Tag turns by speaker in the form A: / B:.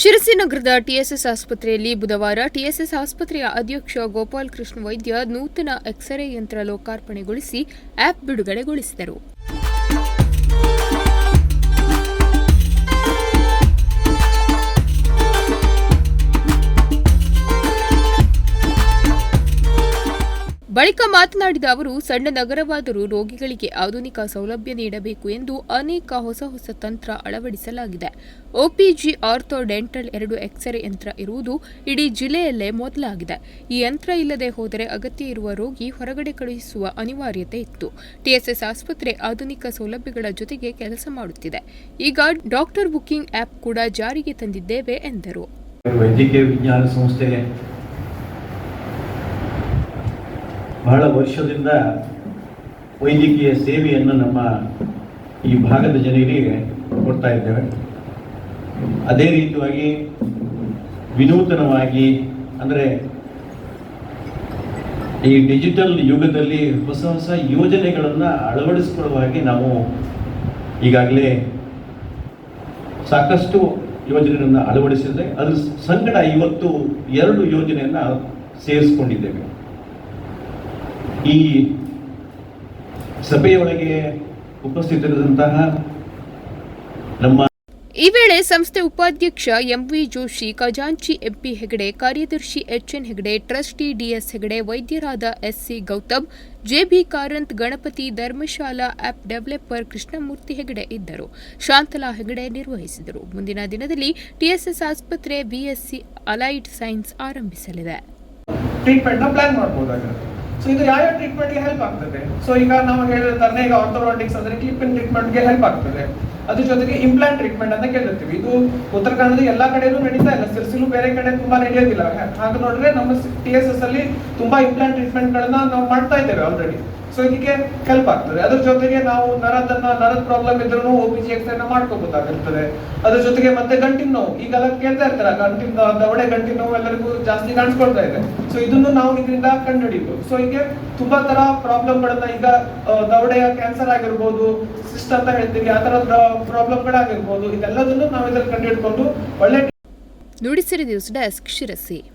A: ಶಿರಸಿ ನಗರದ ಟಿಎಸ್ಎಸ್ ಆಸ್ಪತ್ರೆಯಲ್ಲಿ ಬುಧವಾರ ಟಿಎಸ್ಎಸ್ ಆಸ್ಪತ್ರೆಯ ಅಧ್ಯಕ್ಷ ಗೋಪಾಲ್ ಕೃಷ್ಣ ವೈದ್ಯ ನೂತನ ಎಕ್ಸ್ರೇ ಯಂತ್ರ ಲೋಕಾರ್ಪಣೆಗೊಳಿಸಿ ಆಪ್ ಬಿಡುಗಡೆಗೊಳಿಸಿದರು. ಬಳಿಕ ಮಾತನಾಡಿದ ಅವರು, ಸಣ್ಣ ನಗರವಾದರೂ ರೋಗಿಗಳಿಗೆ ಆಧುನಿಕ ಸೌಲಭ್ಯ ನೀಡಬೇಕು ಎಂದು ಅನೇಕ ಹೊಸ ಹೊಸ ತಂತ್ರ ಅಳವಡಿಸಲಾಗಿದೆ. ಒಪಿಜಿ ಆರ್ಥೋ ಡೆಂಟಲ್ ಎರಡು ಎಕ್ಸ್ರೇ ಯಂತ್ರ ಇರುವುದು ಇಡೀ ಜಿಲ್ಲೆಯಲ್ಲೇ ಮೊದಲಾಗಿದೆ. ಈ ಯಂತ್ರ ಇಲ್ಲದೆ ಹೋದರೆ ಅಗತ್ಯ ಇರುವ ರೋಗಿ ಹೊರಗಡೆ ಕಳುಹಿಸುವ ಅನಿವಾರ್ಯತೆ ಇತ್ತು. ಟಿಎಸ್ಎಸ್ ಆಸ್ಪತ್ರೆ ಆಧುನಿಕ ಸೌಲಭ್ಯಗಳ ಜೊತೆಗೆ ಕೆಲಸ ಮಾಡುತ್ತಿದೆ. ಈಗ ಡಾಕ್ಟರ್ ಬುಕಿಂಗ್ ಆಪ್ ಕೂಡ ಜಾರಿಗೆ ತಂದಿದ್ದೇವೆ ಎಂದರು.
B: ವೈದ್ಯಕೀಯ ವಿಜ್ಞಾನ ಸಂಸ್ಥೆ ಬಹಳ ವರ್ಷದಿಂದ ವೈದ್ಯಕೀಯ ಸೇವೆಯನ್ನು ನಮ್ಮ ಈ ಭಾಗದ ಜನರಿಗೆ ಕೊಡ್ತಾ ಇದ್ದೇವೆ. ಅದೇ ರೀತಿಯಾಗಿ ವಿನೂತನವಾಗಿ, ಅಂದರೆ ಈ ಡಿಜಿಟಲ್ ಯುಗದಲ್ಲಿ ಹೊಸ ಹೊಸ ಯೋಜನೆಗಳನ್ನು ಅಳವಡಿಸಿಕೊಳ್ಳುವಾಗಿ ನಾವು ಈಗಾಗಲೇ ಸಾಕಷ್ಟು ಯೋಜನೆಗಳನ್ನು ಅಳವಡಿಸಿದೆ ಅದ್ರ ಸಂಗಡ ಇವತ್ತು ಎರಡು ಯೋಜನೆಯನ್ನು ಸೇರಿಸ್ಕೊಂಡಿದ್ದೇವೆ. ಈ ಸಭೆಯೊಳಗೆ ಉಪಸ್ಥಿತರಿರುವಂತಹ ನಮ್ಮ
A: ಈ ವೇಳೆ ಸಂಸ್ಥೆ ಉಪಾಧ್ಯಕ್ಷ ಎಂವಿ ಜೋಶಿ ಖಜಾಂಚಿ ಎಂಪಿ ಹೆಗಡೆ ಕಾರ್ಯದರ್ಶಿ HN Hegde trustee DS Hegde ವೈದ್ಯರಾದ SC Gautam JB Karanth Ganapati Dharmashala app developer Krishnamurthy Hegde ಇದ್ದರು. ಶಾಂತಲಾ ಹೆಗಡೆ ನಿರ್ವಹಿಸಿದರು. ಮುಂದಿನ ದಿನದಲ್ಲಿ ಟಿಎಸ್ಎಸ್ ಆಸ್ಪತ್ರೆ ಬಿಎಸ್ಸಿ ಅಲೈಡ್ ಸೈನ್ಸ್ ಆರಂಭಿಸಲಿದೆ.
C: ಸೊ ಇದು ಯಾವ ಟ್ರೀಟ್ಮೆಂಟ್ಗೆ ಹೆಲ್ಪ್ ಆಗ್ತದೆ? ಸೊ ಈಗ ನಾವು ಹೇಳಿರ್ತಾರೆ ಈಗ ಆರ್ಥೋಡಾಂಟಿಕ್ಸ್ ಅಂದ್ರೆ ಕ್ಲಿಪ್ ಇನ್ ಟ್ರೀಟ್ಮೆಂಟ್ಗೆ ಹೆಲ್ಪ್ ಆಗ್ತದೆ. ಅದ್ರ ಜೊತೆಗೆ ಇಂಪ್ಲಾಂಟ್ ಟ್ರೀಟ್ಮೆಂಟ್ ಅಂತ ಕೇಳಿರ್ತೀವಿ. ಇದು ಉತ್ತರ ಕನ್ನಡದ ಎಲ್ಲಾ ಕಡೆನೂ ನಡೀತಾ ಇಲ್ಲ. ಸಿರ್ಸಿಲು ಬೇರೆ ಕಡೆ ತುಂಬಾ ನಡೆಯೋದಿಲ್ಲ. ಹಾಗೆ ನೋಡಿದ್ರೆ ನಮ್ಮ ಟಿ ಎಸ್ ಎಸ್ ಅಲ್ಲಿ ತುಂಬಾ ಇಂಪ್ಲಾಂಟ್ ಟ್ರೀಟ್ಮೆಂಟ್ ಗಳನ್ನ ನಾವು ಮಾಡ್ತಾ ಇದ್ದೇವೆ ಆಲ್ರೆಡಿ ಸೊ ಇದಕ್ಕೆ ಹೆಲ್ಪ್ ಆಗ್ತದೆ. ಅದ್ರ ಜೊತೆಗೆ ನಾವು ನರದನ್ನ, ನರದ ಪ್ರಾಬ್ಲಮ್ ಇದ್ರೂ ಒ ಪಿ ಜಿ ಎಕ್ಸ್ ಮಾಡ್ಕೋಬಹುದಾಗಿರ್ತದೆ ಅದ್ರ ಜೊತೆಗೆ ಮತ್ತೆ ಗಂಟಿನ ನೋವು. ಈಗೆಲ್ಲ ಕೇಳ್ತಾ ಇರ್ತಾರೆ, ಗಂಟಿನ ದವಡೆ ಗಂಟಿನ ನೋವು ಎಲ್ಲರಿಗೂ ಜಾಸ್ತಿ ಕಾಣಿಸ್ಕೊಳ್ತಾ ಇದೆ. ಸೊ ಇದನ್ನು ನಾವು ಇದರಿಂದ ಕಂಡುಹಿಡಿಯುದು ಸೊ ಹೀಗೆ ತುಂಬಾ ತರ ಪ್ರಾಬ್ಲಮ್ ಗಳನ್ನ ಈಗ ದವಡೆಯ ಕ್ಯಾನ್ಸರ್ ಆಗಿರ್ಬೋದು ಸಿಸ್ಟ್ ಅಂತ ಹೇಳ್ತೀವಿ, ಆ ತರದ ಪ್ರಾಬ್ಲಮ್ ಗಳಾಗಿರ್ಬೋದು, ಇದೆಲ್ಲದನ್ನು ನಾವು ಇದ್ರಲ್ಲಿ ಕಂಡುಹಿಡ್ಕೊಂಡು ಒಳ್ಳೆ
A: ನುಡಿಸಿರಿ ನ್ಯೂಸ್ ಡೆಸ್ಕ್ ಶಿರಸಿ.